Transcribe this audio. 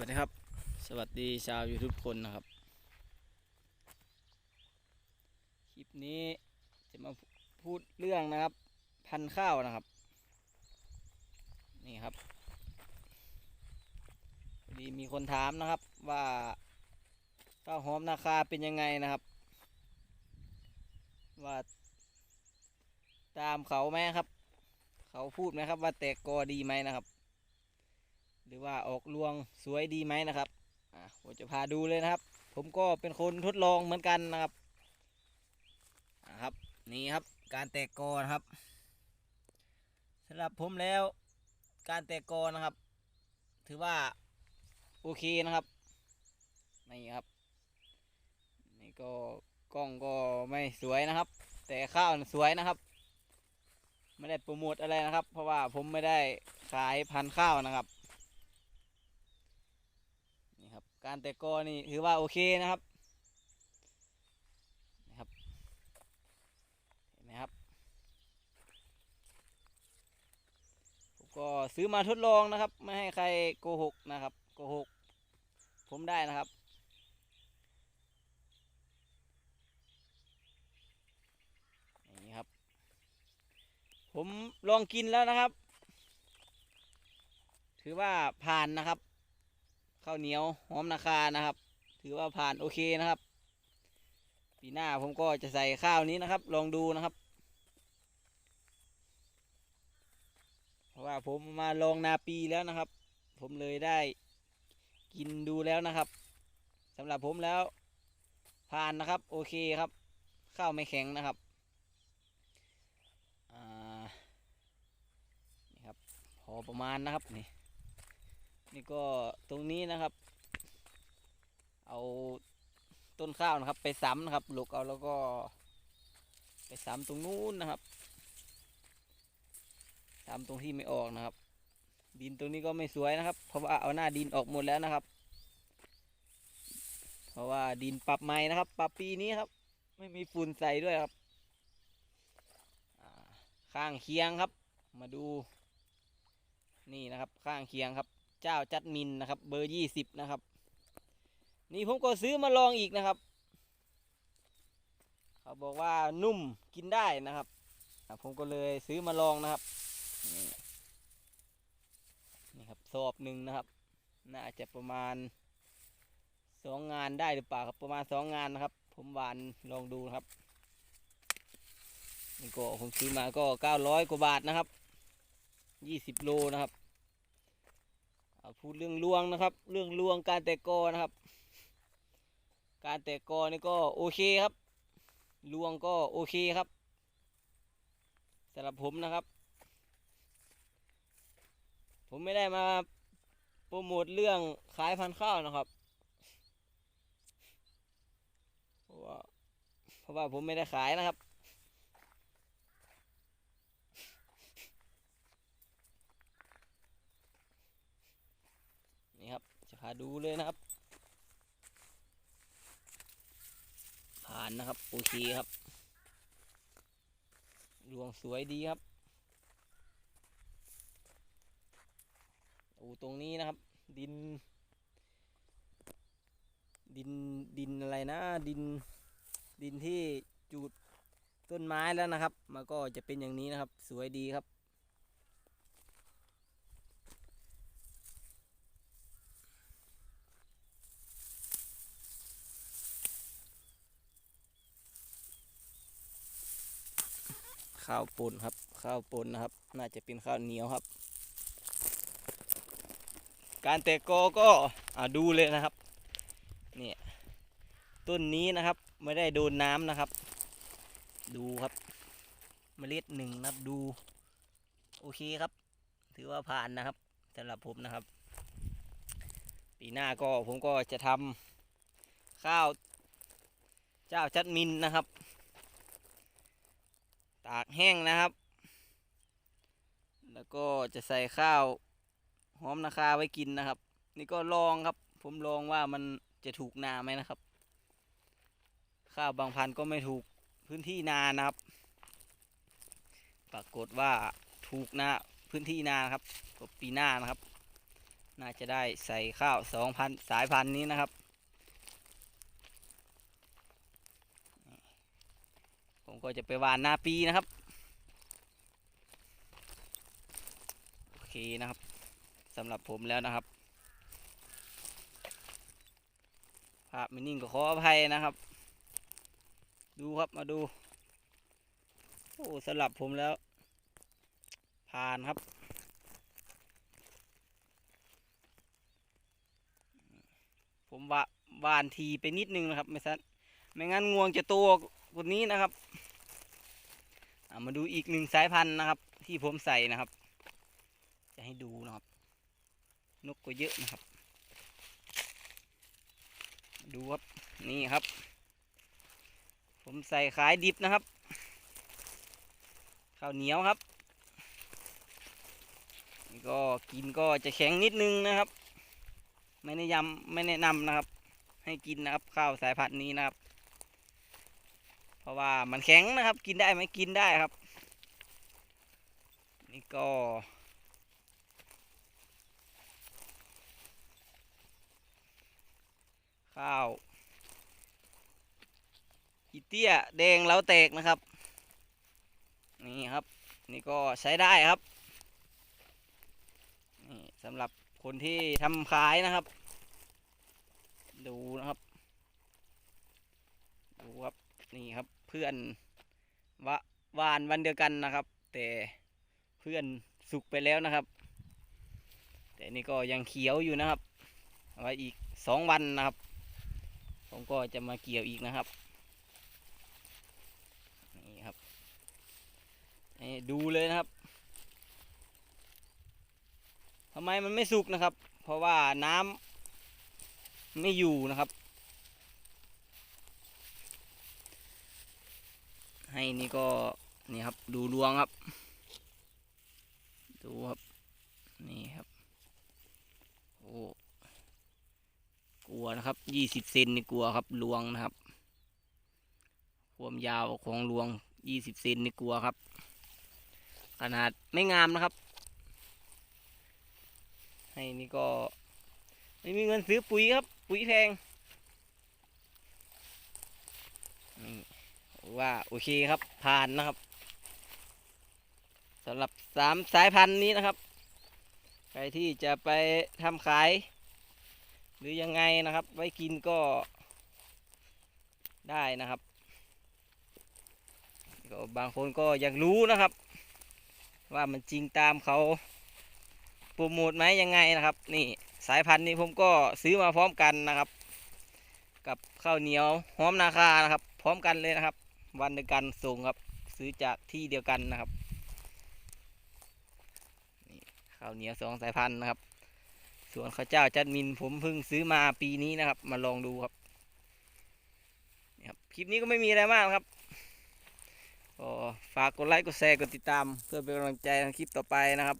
วัสดีครับ สวัสดีชาว YouTube คนนะครับ คลิปนี้จะมาพูดเรื่องนะครับ พันข้าวนะครับ นี่ครับพอดีมีคนถามนะครับว่าข้าวหอมนาคาเป็นยังไงนะครับ ว่าตามเขาไหมครับ เขาพูดไหมครับว่าแตกกอดีไหมนะครับ หรือว่าออกรวงสวยดีไหมนะครับอ่าผมจะพาดูเลยนะครับ ผมก็เป็นคนทดลองเหมือนกันนะครับอ่าครับนี่ครับการแตกกอนะครับสำหรับผมแล้วการแตกกอนะครับ ถือว่าโอเคนะครับนี่ครับนี่ก็กล้องก็ไม่สวยนะครับ แต่ข้าวสวยนะครับไม่ได้โปรโมทอะไรนะครับ เพราะว่าผมไม่ได้ขายพันธุ์ข้าวนะครับ นี่ครับ การแตกกอนี่ถือว่าโอเคนะครับนะครับเห็นไหมครับผมก็ซื้อมาทดลองนะครับ ไม่ให้ใครโกหกนะครับโกหกผมได้นะครับอย่างนี้ครับ ผมลองกินแล้วนะครับ ถือว่าผ่านนะครับ ข้าวเหนียวหอมนาคานะครับ ถือว่าผ่านโอเคนะครับ ปีหน้าผมก็จะใส่ข้าวนี้นะครับ ลองดูนะครับ เพราะว่าผมมาลองนาปีแล้วนะครับ ผมเลยได้กินดูแล้วนะครับสำหรับผมแล้ว ผ่านนะครับ โอเคครับ ข้าวไม่แข็งนะครับนี่ครับ พอประมาณนะครับนี่ นี่ก็ตรงนี้นะครับ เอาต้นข้าวนะครับ ไปซ้ำนะครับหลกเอาแล้วก็ ไปซ้ำตรงนู้นนะครับซ้ำตรงที่ไม่ออกนะครับ ดินตรงนี้ก็ไม่สวยนะครับ เพราะว่าเอาหน้าดินออกหมดแล้วนะครับ เพราะว่าดินปรับใหม่นะครับ ปรับปีนี้ครับ ไม่มีฝุ่นใส่ด้วยครับข้างเคียงครับ มาดู นี่นะครับข้างเคียงครับ เจ้าจัดมินนะครับ เบอร์ยี่สิบนะครับ นี่ผมก็ซื้อมาลองอีกนะครับ เขาบอกว่านุ่มกินได้นะครับ ผมก็เลยซื้อมาลองนะครับ นี่ครับสอบหนึ่งนะครับ น่าจะประมาณสองงานได้หรือเปล่าครับประมาณสองงานนะครับ ผมหวานลองดูครับนี่ก็ผมซื้อมาก็เก้าร้อยกว่าบาทนะครับยี่สิบโลนะครับ พูดเรื่องลวงนะครับ เรื่องลวงการแตกกอนะครับ การแตกกอนี่ก็โอเคครับลวงก็โอเคครับสำหรับผมนะครับ ผมไม่ได้มาโปรโมทเรื่องขายพันธุ์ข้าวนะครับเพราะว่าผมไม่ได้ขายนะครับ จะพา ดูเลยนะครับ ผ่านนะครับ โอเคครับรวงสวยดีครับโอ้ตรงนี้นะครับ ดิน ดินดินอะไรนะ ดินดินที่จูดต้นไม้แล้วนะครับ มันก็จะเป็นอย่างนี้นะครับ สวยดีครับ ข้าวปนครับ ข้าวปนนะครับ น่าจะเป็นข้าวเหนียวครับ การแตกกอก็อ่าดูเลยนะครับเนี่ยต้นนี้นะครับไม่ได้โดนน้ำนะครับ ดูครับเมล็ดหนึ่งนะครับดู โอเคครับ ถือว่าผ่านนะครับสำหรับผมนะครับ ปีหน้าก็ผมก็จะทำข้าวเจ้าจัดมินนะครับ ตากแห้งนะครับ แล้วก็จะใส่ข้าวหอมนาคาไว้กินนะครับ นี่ก็ลองครับ ผมลองว่ามันจะถูกนาไหมนะครับ ข้าวบางพันธุ์ก็ไม่ถูกพื้นที่นานะครับ ปรากฏว่าถูกนาพื้นที่นานครับก็ปีหน้านะครับ น่าจะได้ใส่ข้าวสองพันสายพันธุ์นี้นะครับ ผมก็จะไปหวานนาปีนะครับโอเคนะครับสำหรับผมแล้วนะครับภาพไม่นิ่งก็ขออภัยนะครับ ดูครับมาดูโอ้สำหรับผมแล้ว ผ่านครับผมว่าวานทีไปนิดนึงนะครับไม่ซัน ไม่งั้นงวงจะโตกว่านี้นะครับมาดูอีกหนึ่งสายพันธุ์นะครับ ที่ผมใส่นะครับ จะให้ดูนะครับ นกก็เยอะนะครับ ดูครับนี่ครับ ผมใส่ขายดิบนะครับข้าวเหนียวครับก็กินก็จะแข็งนิดนึงนะครับ ไม่แนะยำไม่แนะนำนะครับ ให้กินนะครับ ข้าวสายพันธุ์นี้นะครับ เพราะว่ามันแข็งนะครับ กินได้ไหมกินได้ครับ นี่ก็ข้าวอีเตี้ยแดงเล้าแตกนะครับ นี่ครับ นี่ก็ใช้ได้ครับนี่สำหรับคนที่ทำขายนะครับ ดูนะครับ ดูครับ นี่ครับเพื่อนวะวานวันเดียวกันนะครับ แต่เพื่อนสุกไปแล้วนะครับ แต่นี่ก็ยังเขียวอยู่นะครับเอาไว้อีกสองวันนะครับ ผมก็จะมาเกี่ยวอีกนะครับนี่ครับดูเลยนะครับทำไมมันไม่สุกนะครับ เพราะว่าน้ำไม่อยู่นะครับ ให้นี่ก็นี่ครับดูรวงครับ ดูครับ นี่ครับโอ้กลัวนะครับยี่สิบเซนนี่กลัวครับรวงนะครับความยาวของรวงยี่สิบเซนนี่กลัวครับ ขนาดไม่งามนะครับ ให้นี่ก็ไม่มีเงินซื้อปุ๋ยครับ ปุ๋ยแพงนี่ ว่าโอเคครับผ่านนะครับสำหรับสามสายพันธุ์นี้นะครับ ใครที่จะไปทำขาย หรือยังไงนะครับ ไว้กินก็ได้นะครับก็บางคนก็อยากรู้นะครับ ว่ามันจริงตามเขาโปรโมทไหมยังไงนะครับ นี่สายพันธุ์นี้ผมก็ซื้อมาพร้อมกันนะครับ กับข้าวเหนียวหอมนาคานะครับ พร้อมกันเลยนะครับ วันเดียวกันส่งครับ ซื้อจากที่เดียวกันนะครับนี่ข้าวเหนียวสองสายพันธุ์นะครับ ส่วนข้าวเจ้าจัดมินผมเพิ่งซื้อมาปีนี้นะครับ มาลองดูครับนี่ครับคลิปนี้ก็ไม่มีอะไรมากครับก็ฝากกดไลค์กดแชร์กดติดตาม เพื่อเป็นกำลังใจในคลิปต่อไปนะครับ